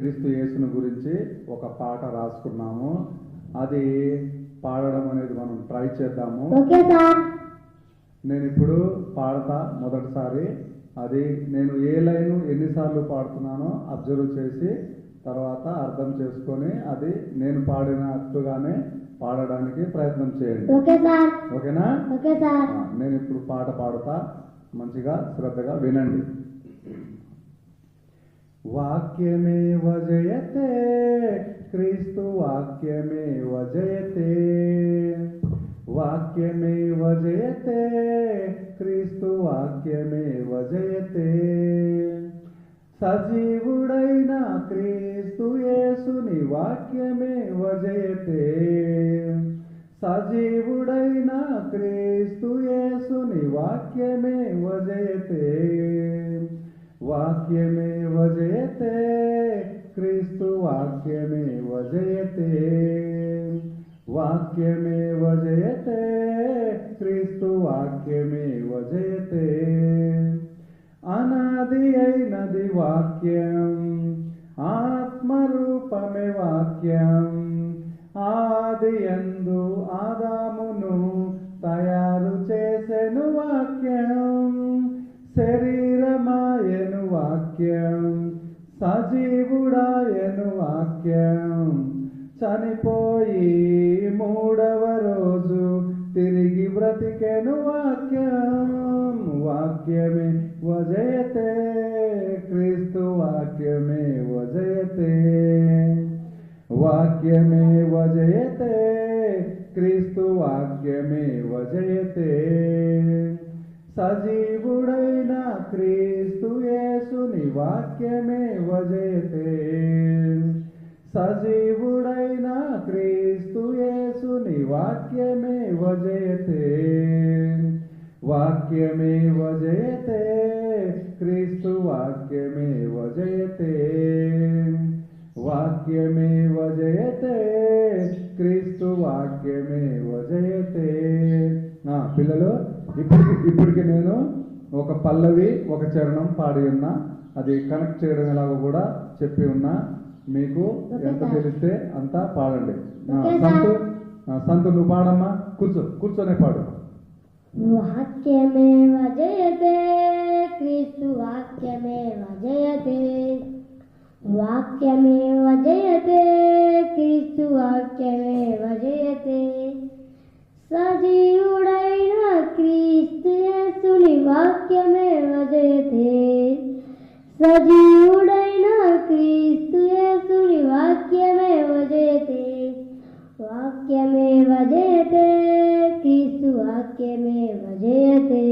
క్రీస్తు యేసును గురించి ఒక పాట రాసుకున్నాము. అది పాడడం అనేది మనం ట్రై చేద్దాము. నేను ఇప్పుడు పాడతా మొదటిసారి. అది నేను ఏ లైన్ ఎన్నిసార్లు పాడుతున్నానో అబ్జర్వ్ చేసి తర్వాత అర్థం చేసుకొని అది నేను పాడినట్టుగానే పాడడానికి ప్రయత్నం చేయండి. ఓకేనా? నేను ఇప్పుడు పాట పాడుతా. మంచిగా శ్రద్ధగా వినండి. వాక్యమే వజయతే క్రీస్తు వాక్యమే వజయతే వాక్యమే వజయతే క్రీస్తు వాక్యమే వజయతే సజీవుడైన క్రీస్తు యేసుని వాక్యమే వజయతే సజీవుడైన క్రీస్తు యేసుని వాక్యమే వజయతే वाक्यमेव जयते क्रिस्तुवाक्यमेव जयते वाक्यमेव जयते क्रिस्तुवाक्यमेव जयते अनादि वाक्यम वाक्यम् आत्मरूपमे आदि आदियन् వాక్యం. సజీవుడాయను వాక్యం. చనిపోయి మూడవ రోజు తిరిగి బ్రతికెను వాక్యం. వాక్యమే వజయతే. క్రీస్తు వాక్యమే వజయతే. వాక్యమే వజయతే. క్రీస్తు వాక్యమే వజయతే. సజీవుడైన క్రీస్తు యేసుని వాక్యమే వజయతే సజీవుడైన క్రీస్తు యేసుని వాక్యమే వజయతే వాక్యమే వజయతే క్రీస్తు వాక్యమే వజయతే వాక్యమే వజయతే క్రీస్తు వాక్యమే వజయతే ఆ, పిల్లలు ఇప్పటికి ఇప్పటికి నేను ఒక పల్లవి ఒక చరణం పాడి ఉన్నా అది కనెక్ట్ చేయడం ఎలాగో కూడా చెప్పి ఉన్నా మీకు ఎంత తెలిస్తే అంత పాడండి. సంతు సంతు నువ్వు పాడమ్మా. కూర్చో కూర్చొనే పాడు. వాక్యమేవ జయతే క్రీస్తు వాక్యమేవ జయతే వాక్యమేవ జయతే క్రీస్తు వాక్యమేవ జయతే సజీవుడైన క్రీస్తు యేసుని వాక్యమేవ జయతే వాక్యమేవ జయతే క్రీస్తు వాక్యమేవ జయతే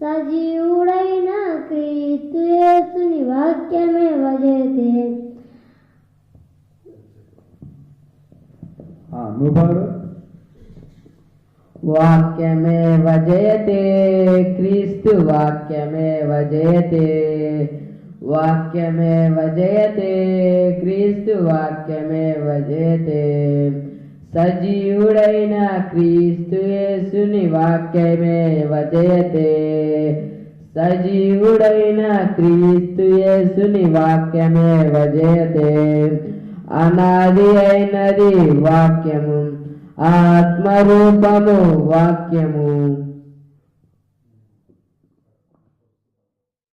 సజీవుడైన క్రీస్తు యేసుని వాక్యమేవ జయతే ఆ, నువ్వు పాడు వాక్యమేవ జయతే క్రీస్తు వాక్యమేవ జయతే వాక్యమేవ జయతే క్రీస్తు వాక్యమేవ జయతే సజీవుడైన క్రీస్తు యేసుని వాక్యమేవ జయతే సజీవుడైన క్రీస్తు యేసుని వాక్యమేవ జయతే అనాది అయినది వాక్యము ఆత్మరూపము వాక్యము